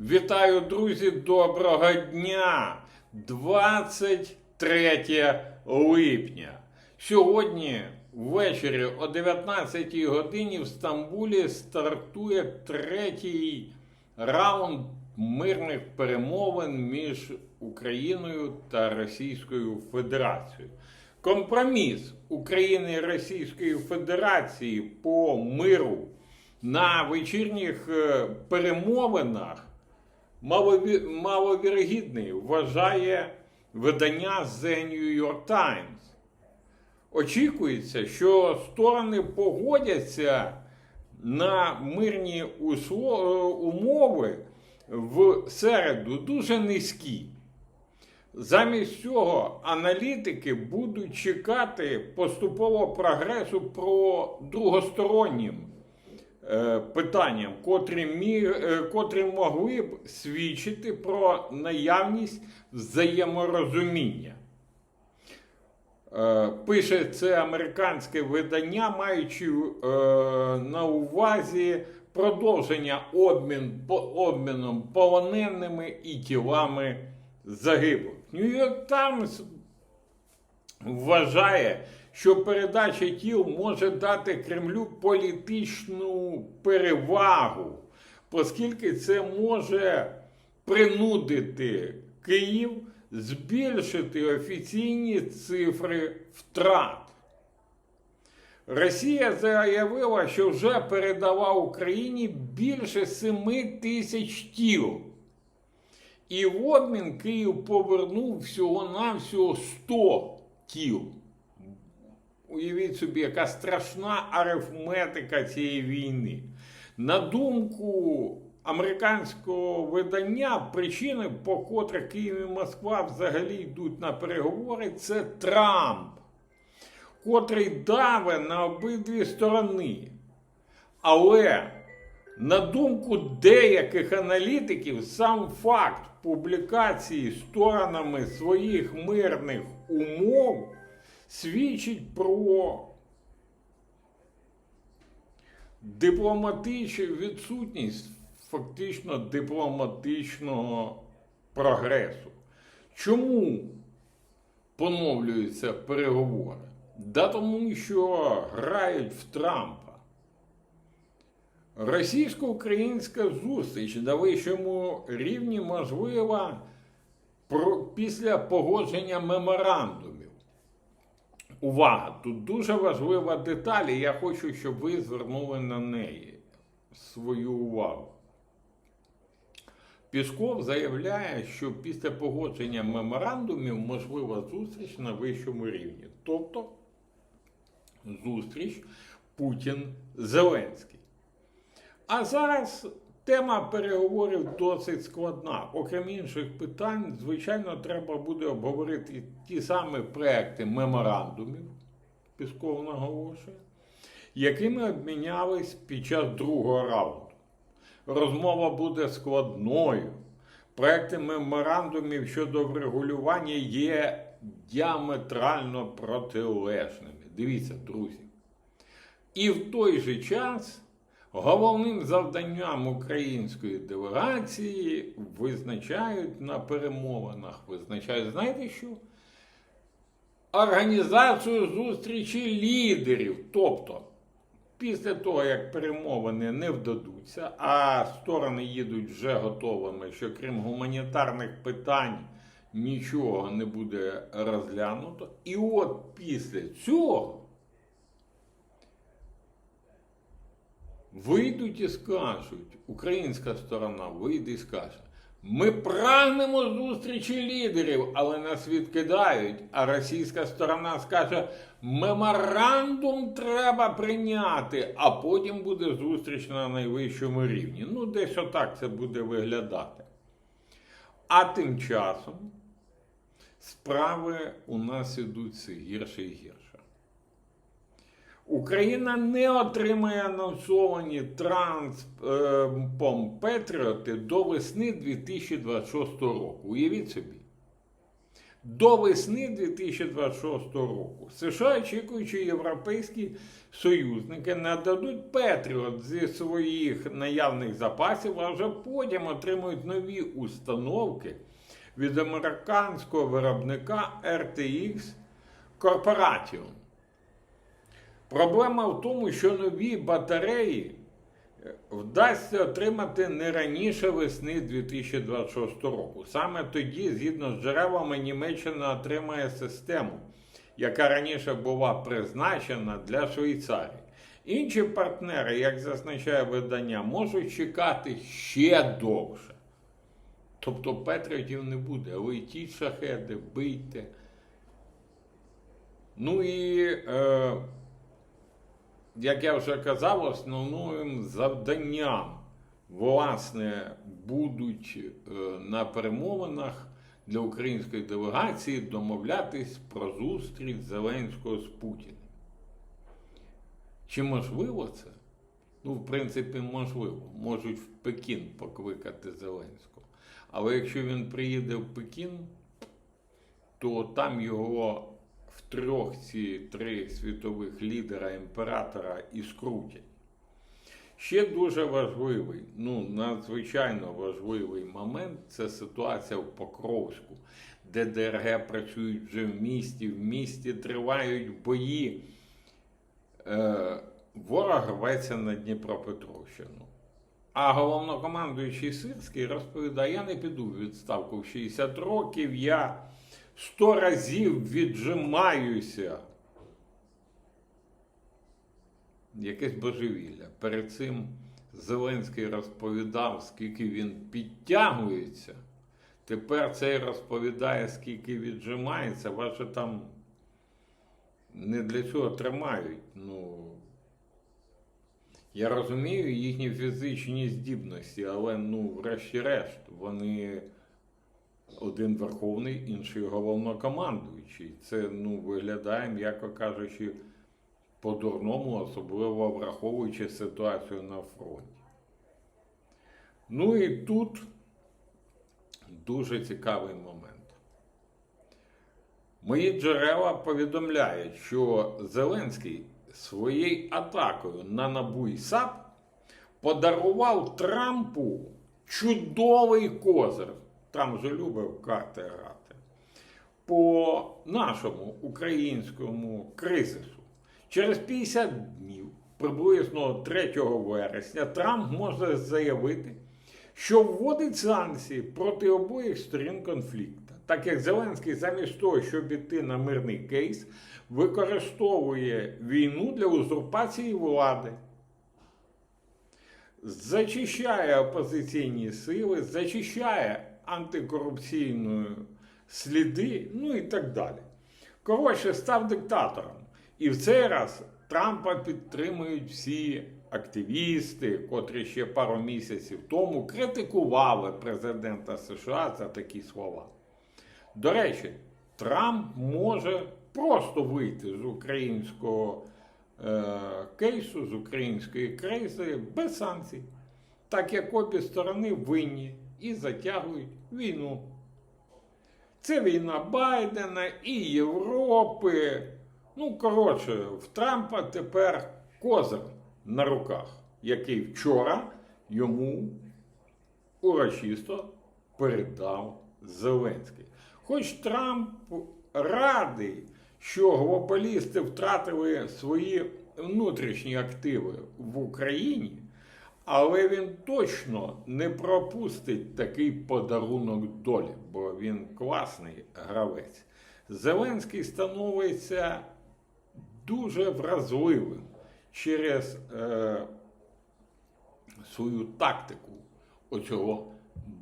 Вітаю, друзі! Доброго дня! 23 липня. Сьогодні ввечері о 19 годині в Стамбулі стартує третій раунд мирних перемовин між Україною та Російською Федерацією. Компроміс України і Російської Федерації по миру на вечірніх е, перемовинах малові- маловірогідний, вважає видання The New York Times. Очікується, що сторони погодяться на мирні умови в середу дуже низькі. Замість цього аналітики будуть чекати поступового прогресу про другостороннім питанням, котрі, міг, е, котрі могли б свідчити про наявність взаєморозуміння. Е, Пише це американське видання, маючи е, на увазі продовження обмін, обміном полоненими і тілами загиблих. Нью-Йорк Таймс вважає, що передача тіл може дати Кремлю політичну перевагу, оскільки це може принудити Київ збільшити офіційні цифри втрат. Росія заявила, що вже передала Україні більше 7 тисяч тіл. І в обмін Київ повернув всього-навсього 100 тіл. Уявіть собі, яка страшна арифметика цієї війни. На думку американського видання, причини, по котрих Київ і Москва взагалі йдуть на переговори, це Трамп, котрий даве на обидві сторони. Але на думку деяких аналітиків, сам факт публікації сторонами своїх мирних умов свідчить про дипломатичну відсутність фактично дипломатичного прогресу. Чому поновлюються переговори? Да тому, що грають в Трампа. Російсько-українська зустріч на вищому рівні можлива після погодження меморандумів. Увага! Тут дуже важлива деталь, і я хочу, щоб ви звернули на неї свою увагу. Пісков заявляє, що після погодження меморандумів можлива зустріч на вищому рівні. Тобто зустріч Путін-Зеленський. А зараз тема переговорів досить складна. Окрім інших питань, звичайно, треба буде обговорити ті самі проекти меморандумів, Пісков наголошує, якими обмінялись під час другого раунду. Розмова буде складною. Проекти меморандумів щодо врегулювання є діаметрально протилежними. Дивіться, друзі. І в той же час головним завданням української делегації визначають на перемовинах, визначають, знаєте що? Організацію зустрічі лідерів. Тобто, після того, як перемовини не вдадуться, а сторони їдуть вже готовими, що крім гуманітарних питань нічого не буде розглянуто. І от після цього вийдуть і скажуть, українська сторона вийде і скаже, ми прагнемо зустрічі лідерів, але нас відкидають. А російська сторона скаже, меморандум треба прийняти, а потім буде зустріч на найвищому рівні. Ну, десь отак це буде виглядати. А тим часом справи у нас ідуть все гірше і гірше. Україна не отримає анонсовані транспом Петріоти до весни 2026 року. Уявіть собі. до весни 2026 року. США, очікуючи європейські союзники, нададуть Петріот зі своїх наявних запасів, а вже потім отримують нові установки від американського виробника RTX Corporation. Проблема в тому, що нові батареї е, вдасться отримати не раніше весни 2026 року. Саме тоді, згідно з джерелами, Німеччина отримає систему, яка раніше була призначена для Швейцарії. Інші партнери, як зазначає видання, можуть чекати ще довше. Тобто Петріотів не буде, летіть шахеди, бийте. Ну і, е, як я вже казав, основним завданням, власне, будуть е, на перемовинах для української делегації домовлятись про зустріч Зеленського з Путіним. Чи можливо це? Ну, в принципі, можливо. Можуть в Пекін покликати Зеленського. Але якщо він приїде в Пекін, то там його втрьох ці три світових лідера імператора і скрутять. Ще дуже важливий, ну надзвичайно важливий момент це ситуація в Покровську, де ДРГ працюють вже в місті, в місті тривають бої. Е, ворог рветься на Дніпропетровщину. А головнокомандуючий Сирський розповідає: я не піду в відставку в 60 років, я сто разів віджимаюся. Якесь божевілля. Перед цим Зеленський розповідав, скільки він підтягується. Тепер цей розповідає, скільки віджимається, ваше там не для цього тримають. Ну, я розумію їхні фізичні здібності, але ну, врешті-решт, вони один верховний, інший головнокомандуючий. Це ну, виглядає, м'яко кажучи, по-дурному, особливо враховуючи ситуацію на фронті. Ну і тут дуже цікавий момент. Мої джерела повідомляють, що Зеленський своєю атакою на НАБУ і САП подарував Трампу чудовий козир. Трамп же любив карти грати. По нашому українському кризису. Через 50 днів, приблизно 3 вересня, Трамп може заявити, що вводить санкції проти обох сторін конфлікту. Так як Зеленський замість того, щоб іти на мирний кейс, використовує війну для узурпації влади, зачищає опозиційні сили, зачищає антикорупційні сліди, ну і так далі. Коротше, став диктатором. І в цей раз Трампа підтримують всі активісти, котрі ще пару місяців тому критикували президента США за такі слова. До речі, Трамп може просто вийти з українського е, кейсу, з української кризи без санкцій, так як обі сторони винні і затягують війну. Це війна Байдена і Європи. Ну, коротше, в Трампа тепер козир на руках, який вчора йому урочисто передав Зеленський. Хоч Трамп радий, що глобалісти втратили свої внутрішні активи в Україні, але він точно не пропустить такий подарунок долі, бо він класний гравець. Зеленський становиться дуже вразливим через е, свою тактику оцього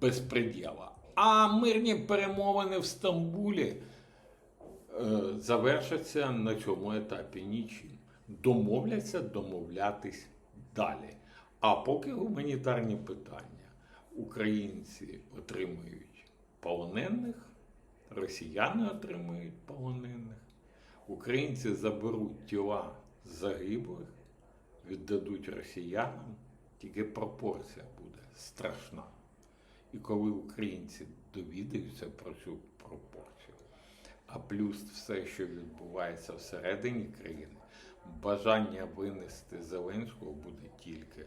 безпреділа. А мирні перемовини в Стамбулі е, завершаться на цьому етапі нічим. Домовляться домовлятись далі. А поки гуманітарні питання українці отримують полонених, росіяни отримують полонених, українці заберуть тіла загиблих, віддадуть росіянам, тільки пропорція буде страшна. І коли українці довідаються про цю пропорцію, А плюс все, що відбувається всередині країни, бажання винести Зеленського буде тільки